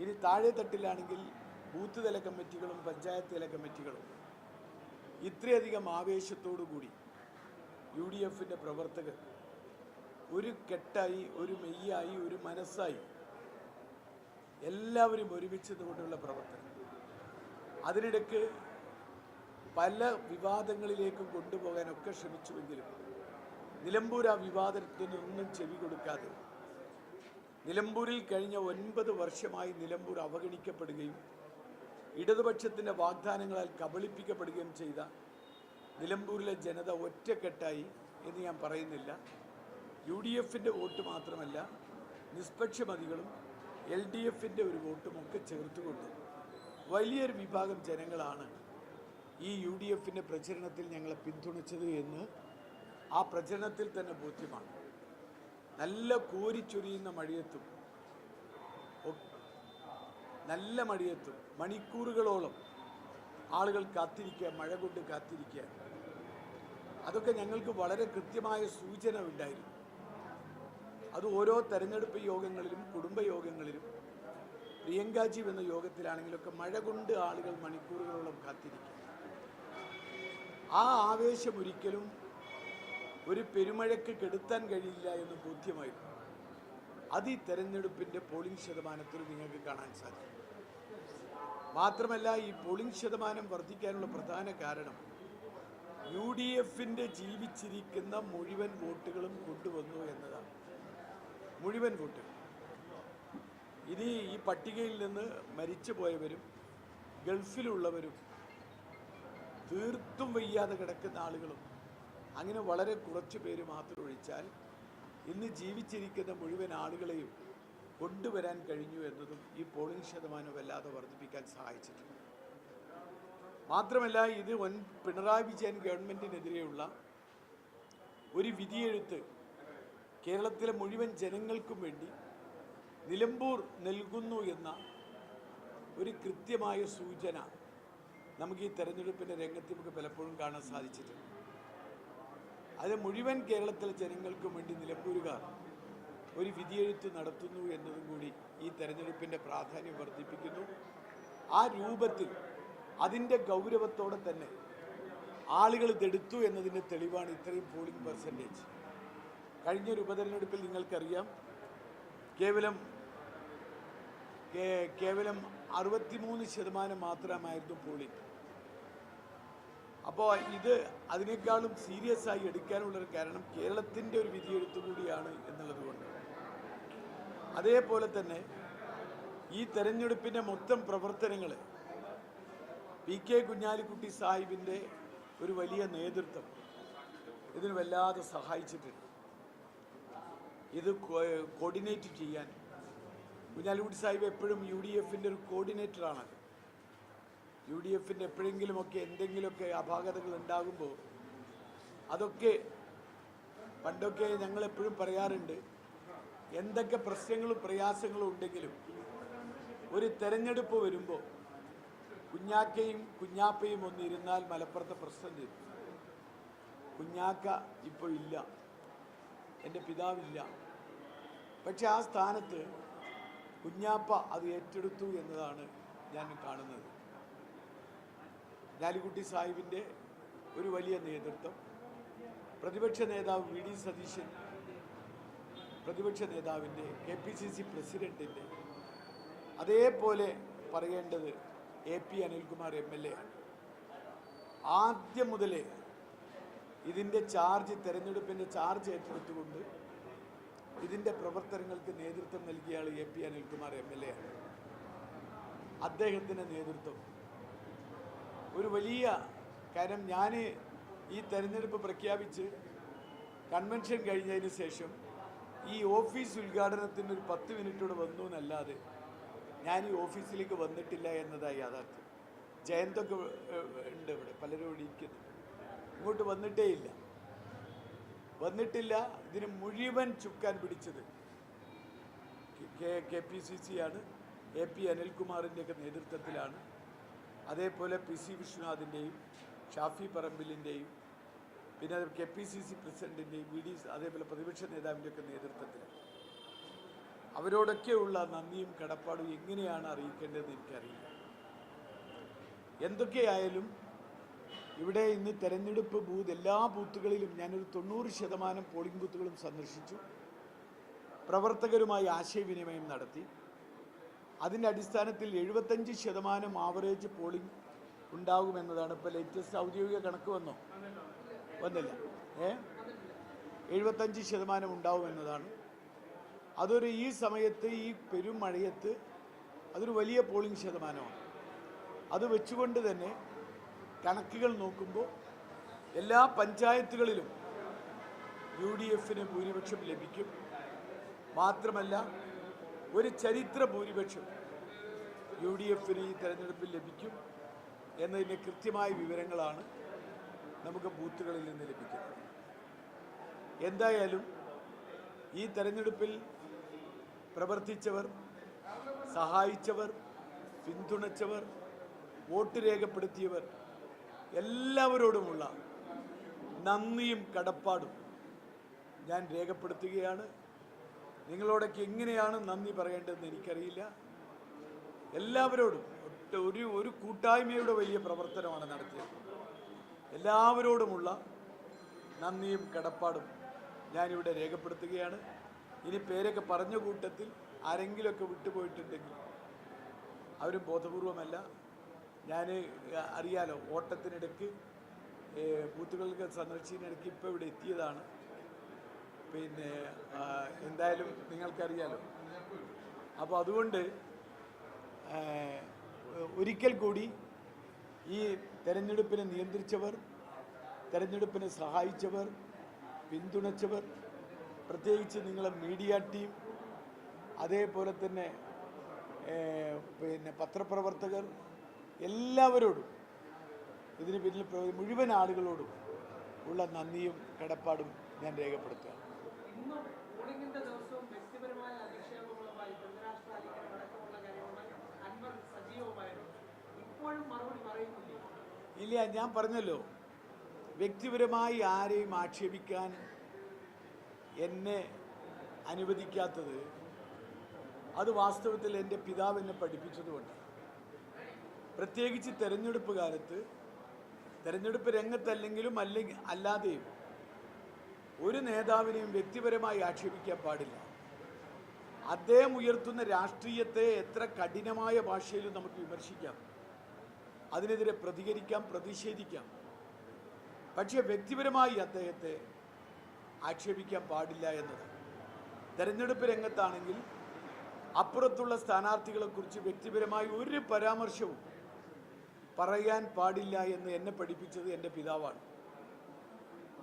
ഇനി താഴെ തട്ടിലാണെങ്കിൽ ബൂത്ത് തല കമ്മിറ്റികളും പഞ്ചായത്ത് തല കമ്മിറ്റികളും ഇത്രയധികം ആവേശത്തോടു കൂടി യു ഡി എഫിന്റെ പ്രവർത്തകർ ഒരു കെട്ടായി ഒരു മെയ്യായി ഒരു മനസ്സായി എല്ലാവരും ഒരുമിച്ച് കൊണ്ടുള്ള പ്രവർത്തനം. അതിനിടയ്ക്ക് പല വിവാദങ്ങളിലേക്കും കൊണ്ടുപോകാനൊക്കെ ശ്രമിച്ചുവെങ്കിലും നിലമ്പൂർ ആ വിവാദത്തിനൊന്നും ചെവി കൊടുക്കാതെ നിലമ്പൂരിൽ കഴിഞ്ഞ ഒൻപത് വർഷമായി നിലമ്പൂർ അവഗണിക്കപ്പെടുകയും ഇടതുപക്ഷത്തിന്റെ വാഗ്ദാനങ്ങളാൽ കബളിപ്പിക്കപ്പെടുകയും ചെയ്ത നിലമ്പൂരിലെ ജനത ഒറ്റക്കെട്ടായി എന്ന് ഞാൻ പറയുന്നില്ല. യു ഡി എഫിന്റെ വോട്ട് മാത്രമല്ല നിഷ്പക്ഷമതികളും എൽ ഡി എഫിന്റെ ഒരു വോട്ടും ഒക്കെ ചേർത്തുകൊണ്ട് വലിയൊരു വിഭാഗം ജനങ്ങളാണ് ഈ യു ഡി എഫിന്റെ പ്രചരണത്തിൽ ഞങ്ങളെ പിന്തുണച്ചത് എന്ന് ആ പ്രചരണത്തിൽ തന്നെ ബോധ്യമാണ്. നല്ല കോരിച്ചൊരിയുന്ന മഴയത്തും നല്ല മഴയത്തും മണിക്കൂറുകളോളം ആളുകൾ കാത്തിരിക്കുക മഴ കൊണ്ട് കാത്തിരിക്കുക. അതൊക്കെ ഞങ്ങൾക്ക് വളരെ കൃത്യമായ സൂചന ഉണ്ടായിരുന്നു. അത് ഓരോ തെരഞ്ഞെടുപ്പ് യോഗങ്ങളിലും കുടുംബ യോഗങ്ങളിലും പ്രിയങ്കാജി എന്ന യോഗത്തിലാണെങ്കിലൊക്കെ മഴ കൊണ്ട് ആളുകൾ മണിക്കൂറുകളോളം കാത്തിരിക്കുക ആ ആവേശം ഒരിക്കലും ഒരു പെരുമഴയ്ക്ക് കെടുത്താൻ കഴിയില്ല എന്ന് ബോധ്യമായിരുന്നു. അത് ഈ തെരഞ്ഞെടുപ്പിന്റെ പോളിംഗ് ശതമാനത്തിൽ നിങ്ങൾക്ക് കാണാൻ സാധിക്കും. മാത്രമല്ല ഈ പോളിംഗ് ശതമാനം വർദ്ധിക്കാനുള്ള പ്രധാന കാരണം യു ഡി എഫിന്റെ ജീവിച്ചിരിക്കുന്ന മുഴുവൻ വോട്ടുകളും കൊണ്ടുവന്നു എന്നതാണ്. മുഴുവൻ വോട്ടുകൾ. ഇനി ഈ പട്ടികയിൽ നിന്ന് മരിച്ചു പോയവരും ഗൾഫിലുള്ളവരും തീർത്തും വയ്യാതെ കിടക്കുന്ന ആളുകളും അങ്ങനെ വളരെ കുറച്ച് പേര് മാത്രം ഒഴിച്ചാൽ ഇന്ന് ജീവിച്ചിരിക്കുന്ന മുഴുവൻ ആളുകളെയും കൊണ്ടുവരാൻ കഴിഞ്ഞു എന്നതും ഈ പോളിംഗ് ശതമാനം വല്ലാതെ വർദ്ധിപ്പിക്കാൻ സഹായിച്ചിട്ടുണ്ട്. മാത്രമല്ല ഇത് വൻ പിണറായി വിജയൻ ഗവൺമെന്റിനെതിരെയുള്ള ഒരു വിധിയെഴുത്ത് കേരളത്തിലെ മുഴുവൻ ജനങ്ങൾക്കും വേണ്ടി നിലമ്പൂർ നൽകുന്നു എന്ന ഒരു കൃത്യമായ സൂചന നമുക്ക് ഈ തെരഞ്ഞെടുപ്പിന്റെ രംഗത്ത് നമുക്ക് പലപ്പോഴും കാണാൻ സാധിച്ചിട്ടുണ്ട്. അത് മുഴുവൻ കേരളത്തിലെ ജനങ്ങൾക്കും വേണ്ടി നിലമ്പൂരുകാർ ഒരു വിധിയെഴുത്ത് നടത്തുന്നു എന്നതും കൂടി ഈ തെരഞ്ഞെടുപ്പിന്റെ പ്രാധാന്യം വർദ്ധിപ്പിക്കുന്നു. ആ രൂപത്തിൽ അതിന്റെ ഗൗരവത്തോടെ തന്നെ ആളുകൾ ഇതെടുത്തു എന്നതിന്റെ തെളിവാണ് ഇത്രയും പോളിംഗ് പെർസെന്റേജ് കഴിഞ്ഞൊരു ഉപതെരഞ്ഞെടുപ്പിൽ നിങ്ങൾക്കറിയാം കേവലം കേവലം അറുപത്തിമൂന്ന് ശതമാനം മാത്രമായിരുന്നു പോളിംഗ് അപ്പോൾ ഇത് അതിനേക്കാളും സീരിയസ് ആയി എടുക്കാനുള്ള ഒരു കാരണം കേരളത്തിന്റെ ഒരു വിധിയെഴുത്ത് കൂടിയാണ് എന്നുള്ളത് കൊണ്ട്. അതേപോലെ തന്നെ ഈ തെരഞ്ഞെടുപ്പിന്റെ മൊത്തം പ്രവർത്തനങ്ങൾ പി കെ കുഞ്ഞാലിക്കുട്ടി സാഹിബിന്റെ ഒരു വലിയ നേതൃത്വം ഇതിന് വല്ലാതെ സഹായിച്ചിട്ടുണ്ട്. ഇത് കോർഡിനേറ്റ് ചെയ്യാൻ. കുഞ്ഞാലിക്കുട്ടി സാഹിബ് എപ്പോഴും യു ഡി എഫിന്റെ ഒരു കോർഡിനേറ്ററാണ് യു ഡി എഫിന്റെ എപ്പോഴെങ്കിലുമൊക്കെ എന്തെങ്കിലുമൊക്കെ അപാകതകൾ ഉണ്ടാകുമ്പോൾ അതൊക്കെ പണ്ടൊക്കെ ഞങ്ങൾ എപ്പോഴും പറയാറുണ്ട് എന്തൊക്കെ പ്രശ്നങ്ങളും പ്രയാസങ്ങളും ഉണ്ടെങ്കിലും ഒരു തെരഞ്ഞെടുപ്പ് വരുമ്പോൾ കുഞ്ഞാക്കയും കുഞ്ഞാപ്പയും ഒന്നിരുന്നാൽ മലപ്പുറത്തെ പ്രശ്നം തീരും. കുഞ്ഞാക്ക ഇപ്പോൾ ഇല്ല എന്റെ പിതാവില്ല. പക്ഷെ ആ സ്ഥാനത്ത് കുഞ്ഞാപ്പ അത് ഏറ്റെടുത്തു എന്നതാണ് ഞാൻ കാണുന്നത്. ജാലിക്കുട്ടി സാഹിബിന്റെ ഒരു വലിയ നേതൃത്വം. പ്രതിപക്ഷ നേതാവ് വി ഡി സതീശൻ പ്രതിപക്ഷ നേതാവിന്റെ കെ പി സി സി പ്രസിഡന്റിന്റെ അതേപോലെ പറയേണ്ടത് A P Anilkumar M L A ആണ്. ആദ്യം മുതലേ ഇതിന്റെ ചാർജ് തെരഞ്ഞെടുപ്പിന്റെ ചാർജ് ഏറ്റെടുത്തുകൊണ്ട് ഇതിന്റെ പ്രവർത്തനങ്ങൾക്ക് നേതൃത്വം നൽകിയ ആൾ A P Anilkumar M L A ആണ്. അദ്ദേഹത്തിന്റെ നേതൃത്വം ഒരു വലിയ കാര്യം ഞാൻ ഈ തെരഞ്ഞെടുപ്പ് പ്രഖ്യാപിച്ച് കൺവെൻഷൻ കഴിഞ്ഞതിന് ശേഷം ഈ ഓഫീസ് ഉദ്ഘാടനത്തിന് ഒരു പത്ത് മിനിറ്റോടെ വന്നു എന്നല്ലാതെ ഞാൻ ഈ ഓഫീസിലേക്ക് വന്നിട്ടില്ല എന്നതായി യാഥാർത്ഥ്യം. ജയന്തൊക്കെ ഉണ്ട് ഇവിടെ പലരും ഇവിടെ ഇരിക്കുന്നു. ഇങ്ങോട്ട് വന്നിട്ടേ ഇല്ല വന്നിട്ടില്ല ഇതിന് മുഴുവൻ ചുക്കാൻ പിടിച്ചത് K K P C C ആണ്. എ പി അനിൽകുമാറിന്റെയൊക്കെ നേതൃത്വത്തിലാണ്. അതേപോലെ പി സി വിശ്വനാഥിന്റെയും ഷാഫി പറമ്പിലിന്റെയും പിന്നെ കെ പി സി സി പ്രസിഡന്റിന്റെയും വി ഡി അതേപോലെ പ്രതിപക്ഷ നേതാവിന്റെയൊക്കെ നേതൃത്വത്തിൽ. അവരോടൊക്കെയുള്ള നന്ദിയും കടപ്പാടും എങ്ങനെയാണ് അറിയിക്കേണ്ടതെന്ന് എനിക്കറിയില്ല. എന്തൊക്കെയായാലും ഇവിടെ ഇന്ന് തെരഞ്ഞെടുപ്പ് ബൂത്ത് എല്ലാ ബൂത്തുകളിലും ഞാനൊരു തൊണ്ണൂറ് ശതമാനം പോളിംഗ് ബൂത്തുകളും സന്ദർശിച്ചു. പ്രവർത്തകരുമായി ആശയവിനിമയം നടത്തി. അതിന്റെ അടിസ്ഥാനത്തിൽ എഴുപത്തഞ്ച് ശതമാനം ആവറേജ് പോളിംഗ് ഉണ്ടാകുമെന്നതാണ് ഇപ്പോൾ ലേറ്റസ്റ്റ് ഔദ്യോഗിക കണക്ക് വന്നോ? വന്നില്ല. ഏ? എഴുപത്തഞ്ച് ശതമാനം ഉണ്ടാവുമെന്നതാണ്. അതൊരു ഈ സമയത്ത് ഈ പെരുമഴയത്ത് അതൊരു വലിയ പോളിംഗ് ശതമാനമാണ്. അത് വെച്ചുകൊണ്ട് തന്നെ കണക്കുകൾ നോക്കുമ്പോൾ എല്ലാ പഞ്ചായത്തുകളിലും യു ഡി എഫിന് ഭൂരിപക്ഷം ലഭിക്കും. മാത്രമല്ല ഒരു ചരിത്ര ഭൂരിപക്ഷം യു ഡി എഫിന് ഈ തെരഞ്ഞെടുപ്പിൽ ലഭിക്കും എന്നതിന്റെ കൃത്യമായ വിവരങ്ങളാണ് നമുക്ക് ബൂത്തുകളിൽ നിന്ന് ലഭിക്കുന്നത്. എന്തായാലും ഈ തെരഞ്ഞെടുപ്പിൽ പ്രവർത്തിച്ചവർ സഹായിച്ചവർ പിന്തുണച്ചവർ വോട്ട് രേഖപ്പെടുത്തിയവർ എല്ലാവരോടുമുള്ള നന്ദിയും കടപ്പാടും ഞാൻ രേഖപ്പെടുത്തുകയാണ്. നിങ്ങളോടൊക്കെ എങ്ങനെയാണ് നന്ദി പറയേണ്ടതെന്ന് എനിക്കറിയില്ല. എല്ലാവരോടും ഒരു ഒരു കൂട്ടായ്മയുടെ വലിയ പ്രവർത്തനമാണ് നടത്തിയത്. എല്ലാവരോടുമുള്ള നന്ദിയും കടപ്പാടും ഞാനിവിടെ രേഖപ്പെടുത്തുകയാണ്. ഇനി പേരൊക്കെ പറഞ്ഞ കൂട്ടത്തിൽ ആരെങ്കിലുമൊക്കെ വിട്ടുപോയിട്ടുണ്ടെങ്കിൽ അവരും ബോധപൂർവമല്ല. ഞാൻ അറിയാലോ ഓട്ടത്തിനിടയ്ക്ക് ബൂത്തുകൾക്ക് സന്ദർശിക്കുന്നതിനിടയ്ക്ക് ഇപ്പോൾ ഇവിടെ എത്തിയതാണ്. പിന്നെ എന്തായാലും നിങ്ങൾക്കറിയാലോ. അപ്പോൾ അതുകൊണ്ട് ഒരിക്കൽ കൂടി ഈ തെരഞ്ഞെടുപ്പിനെ നിയന്ത്രിച്ചവർ തെരഞ്ഞെടുപ്പിനെ സഹായിച്ചവർ പിന്തുണച്ചവർ പ്രത്യേകിച്ച് നിങ്ങളെ മീഡിയ ടീം അതേപോലെ തന്നെ പിന്നെ പത്രപ്രവർത്തകർ എല്ലാവരോടും ഇതിന് പിന്നിൽ മുഴുവൻ ആളുകളോടും ഉള്ള നന്ദിയും കടപ്പാടും ഞാൻ രേഖപ്പെടുത്തുക ഇല്ല ഞാൻ പറഞ്ഞല്ലോ. വ്യക്തിപരമായി ആരെയും ആക്ഷേപിക്കാൻ എന്നെ അനുവദിക്കാത്തത് അത് വാസ്തവത്തിൽ എന്റെ പിതാവ് എന്നെ പഠിപ്പിച്ചതുകൊണ്ട് പ്രത്യേകിച്ച് തെരഞ്ഞെടുപ്പ് കാലത്ത് തെരഞ്ഞെടുപ്പ് രംഗത്തല്ലെങ്കിലും അല്ലെങ്കിൽ അല്ലാതെയും ഒരു നേതാവിനെയും വ്യക്തിപരമായി ആക്ഷേപിക്കാൻ പാടില്ല. അദ്ദേഹം ഉയർത്തുന്ന രാഷ്ട്രീയത്തെ എത്ര കഠിനമായ ഭാഷയിലും നമുക്ക് വിമർശിക്കാം. അതിനെതിരെ പ്രതികരിക്കാം പ്രതിഷേധിക്കാം. പക്ഷേ വ്യക്തിപരമായി അദ്ദേഹത്തെ ആക്ഷേപിക്കാൻ പാടില്ല എന്നത് തെരഞ്ഞെടുപ്പ് രംഗത്താണെങ്കിൽ അപ്പുറത്തുള്ള സ്ഥാനാർത്ഥികളെക്കുറിച്ച് വ്യക്തിപരമായി ഒരു പരാമർശവും പറയാൻ പാടില്ല എന്ന് എന്നെ പഠിപ്പിച്ചത് എന്റെ പിതാവാണ്.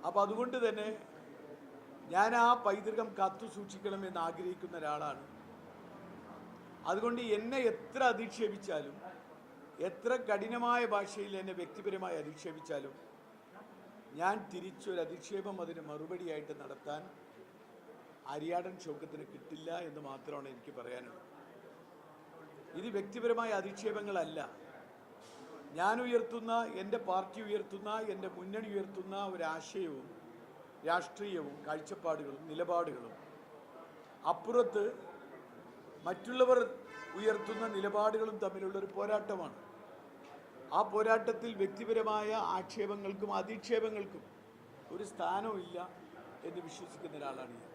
അപ്പോൾ അതുകൊണ്ട് തന്നെ ഞാൻ ആ പൈതൃകം കാത്തു സൂക്ഷിക്കണമെന്ന് ആഗ്രഹിക്കുന്ന ഒരാളാണ്. അതുകൊണ്ട് എന്നെ എത്ര അധിക്ഷേപിച്ചാലും എത്ര കഠിനമായ ഭാഷയിൽ എന്നെ വ്യക്തിപരമായി അധിക്ഷേപിച്ചാലും ഞാൻ തിരിച്ചൊരു അധിക്ഷേപം അതിന് മറുപടിയായിട്ട് നടത്താൻ അരിയാടൻ ഷൗക്കത്തിന് കിട്ടില്ല എന്ന് മാത്രമാണ് എനിക്ക് പറയാനുള്ളത്. ഇത് വ്യക്തിപരമായ അധിക്ഷേപങ്ങളല്ല. ഞാൻ ഉയർത്തുന്ന എന്റെ പാർട്ടി ഉയർത്തുന്ന എന്റെ മുന്നണി ഉയർത്തുന്ന ഒരാശയവും രാഷ്ട്രീയവും കാഴ്ചപ്പാടുകളും നിലപാടുകളും. അപ്പുറത്ത് മറ്റുള്ളവർ ഉയർത്തുന്ന നിലപാടുകളും തമ്മിലുള്ള ഒരു പോരാട്ടമാണ്. ആ പോരാട്ടത്തിൽ വ്യക്തിപരമായ ആക്ഷേപങ്ങൾക്കും അധിക്ഷേപങ്ങൾക്കും ഒരു സ്ഥാനവുമില്ല എന്ന് വിശ്വസിക്കുന്ന ഒരാളാണ് ഞാൻ.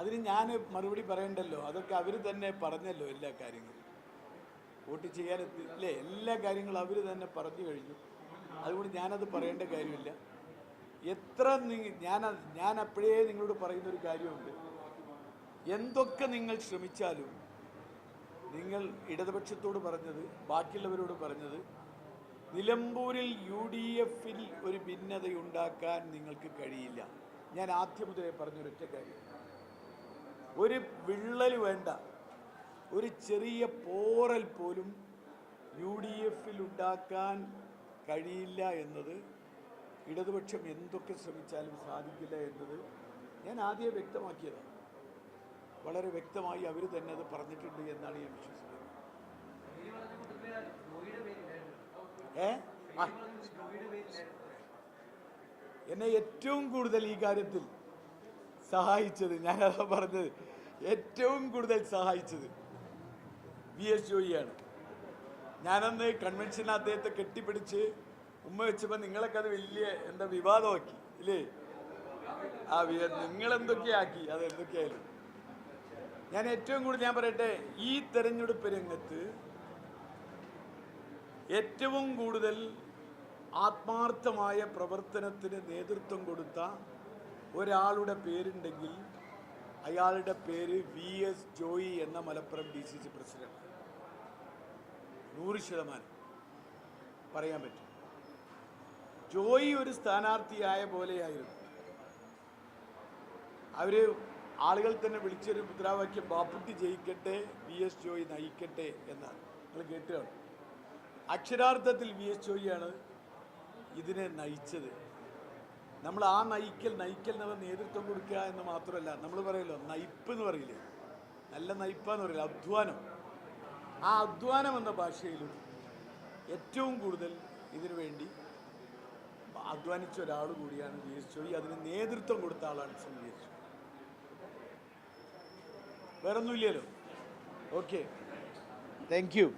അതിന് ഞാൻ മറുപടി പറയണ്ടല്ലോ. അതൊക്കെ അവർ തന്നെ പറഞ്ഞല്ലോ എല്ലാ കാര്യങ്ങളും. വോട്ട് ചെയ്യാൻ ഇല്ലേ എല്ലാ കാര്യങ്ങളും അവർ തന്നെ പറഞ്ഞു കഴിഞ്ഞു. അതുകൊണ്ട് ഞാനത് പറയേണ്ട കാര്യമില്ല. എത്ര ഞാൻ ഞാൻ അപ്പോഴേ നിങ്ങളോട് പറയുന്നൊരു കാര്യമുണ്ട്. എന്തൊക്കെ നിങ്ങൾ ശ്രമിച്ചാലും നിങ്ങൾ ഇടതുപക്ഷത്തോട് പറഞ്ഞത് ബാക്കിയുള്ളവരോട് പറഞ്ഞത് നിലമ്പൂരിൽ യു ഡി എഫിൽ ഒരു ഭിന്നതയുണ്ടാക്കാൻ നിങ്ങൾക്ക് കഴിയില്ല. ഞാൻ ആദ്യം മുതലേ പറഞ്ഞൊരൊറ്റ കാര്യം. ഒരു വിള്ളൽ വേണ്ട. ഒരു ചെറിയ പോറൽ പോലും യു ഡി എഫിൽ ഉണ്ടാക്കാൻ കഴിയില്ല എന്നത് ഇടതുപക്ഷം എന്തൊക്കെ ശ്രമിച്ചാലും സാധിക്കില്ല എന്നത് ഞാൻ ആദ്യം വ്യക്തമാക്കിയതാണ്. വളരെ വ്യക്തമായി അവർ തന്നെ അത് പറഞ്ഞിട്ടുണ്ട് എന്നാണ് ഞാൻ വിശ്വസിക്കുന്നത്. ഏ? എന്നെ ഏറ്റവും കൂടുതൽ ഈ കാര്യത്തിൽ സഹായിച്ചത് ഞാനതാ പറഞ്ഞത് ഏറ്റവും കൂടുതൽ സഹായിച്ചത്. വി എസ് ജോയിയാണ് ഞാനന്ന് കൺവെൻഷന് അദ്ദേഹത്തെ കെട്ടിപ്പിടിച്ച് ഉമ്മ വെച്ചപ്പോൾ നിങ്ങളൊക്കെ അത് വലിയ എന്താ വിവാദമാക്കി ഇല്ലേ? ആ നിങ്ങളെന്തൊക്കെയാക്കി? അത് എന്തൊക്കെയായാലും. ഞാൻ ഏറ്റവും കൂടുതൽ ഞാൻ പറയട്ടെ ഈ തെരഞ്ഞെടുപ്പ് രംഗത്ത് ഏറ്റവും കൂടുതൽ ആത്മാർത്ഥമായ പ്രവർത്തനത്തിന് നേതൃത്വം കൊടുത്ത ഒരാളുടെ പേരുണ്ടെങ്കിൽ അയാളുടെ പേര് വി എസ് ജോയി എന്ന Malappuram D C C president. നൂറ് ശതമാനം പറയാൻ പറ്റും. ജോയി ഒരു സ്ഥാനാർത്ഥിയായ പോലെയായിരുന്നു. അവർ ആളുകൾ തന്നെ വിളിച്ചൊരു മുദ്രാവാക്യം ബാപ്പുട്ടി ജയിക്കട്ടെ വി എസ് ജോയി നയിക്കട്ടെ എന്നാണ്. നിങ്ങൾ കേട്ടുകയാണ് അക്ഷരാർത്ഥത്തിൽ വി എസ് ജോയിയാണ് ഇതിനെ നയിച്ചത്. നമ്മൾ ആ നയിക്കൽ നയിക്കൽ നമ്മൾ നേതൃത്വം കൊടുക്കുക എന്ന് മാത്രമല്ല നമ്മൾ പറയല്ലോ നയിപ്പ് എന്ന് പറയില്ലേ? നല്ല നയിപ്പാന്ന് പറയില്ല? അധ്വാനം. ആ അധ്വാനം എന്ന ഭാഷയിലും ഏറ്റവും കൂടുതൽ ഇതിനു വേണ്ടി അധ്വാനിച്ച ഒരാൾ കൂടിയാണ് വി എസ് അതിന് നേതൃത്വം കൊടുത്ത ആളാണ് ശ്രീ വേറൊന്നുമില്ലല്ലോ? ഓക്കെ താങ്ക് യു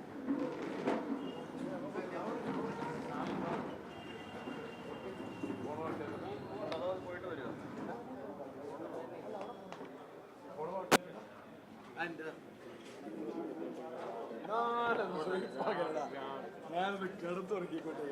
ഞാനത് കിടത്തുറക്കിക്കോട്ടെ